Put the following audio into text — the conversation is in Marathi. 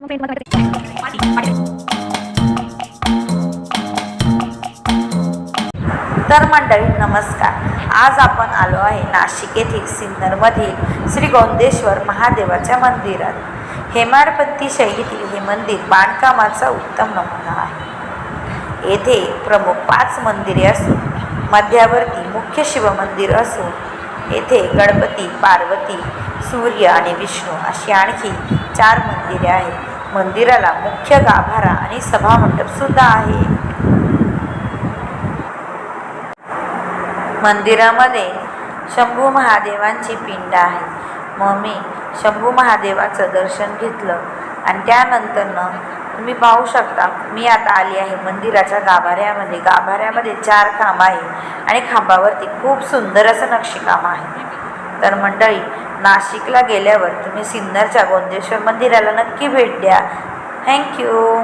तर मंडळी नमस्कार. आज आपण आलो आहे नाशिक येथील सिन्नरमधील श्री गोंदेश्वर महादेवाच्या मंदिरात. हेमाडपंथी शैलीतील हे मंदिर बांधकामाचा उत्तम नमुना आहे. येथे प्रमुख पाच मंदिरे असून मध्यावरती मुख्य शिवमंदिर असून येथे गणपती पार्वती सूर्य आणि विष्णू अशी आणखी चार मंदिरे आहेत. मंदिराला मुख्य गाभारा आणि सभामंडप सुद्धा आहे. मंदिरामध्ये शंभू महादेवांची पिंड आहे. मग मी शंभू महादेवाचं दर्शन घेतलं आणि त्यानंतरनं तुम्ही पाहू शकता मी आता आली आहे मंदिराच्या गाभाऱ्यामध्ये. गाभाऱ्यामध्ये चार खांब आहे आणि खांबावरती खूप सुंदर असं नक्षीकाम आहे. तर मंडळी नाशिकला गेल्यावर तुम्ही सिन्नरच्या गोंदेश्वर मंदिराला नक्की भेट द्या. थँक्यू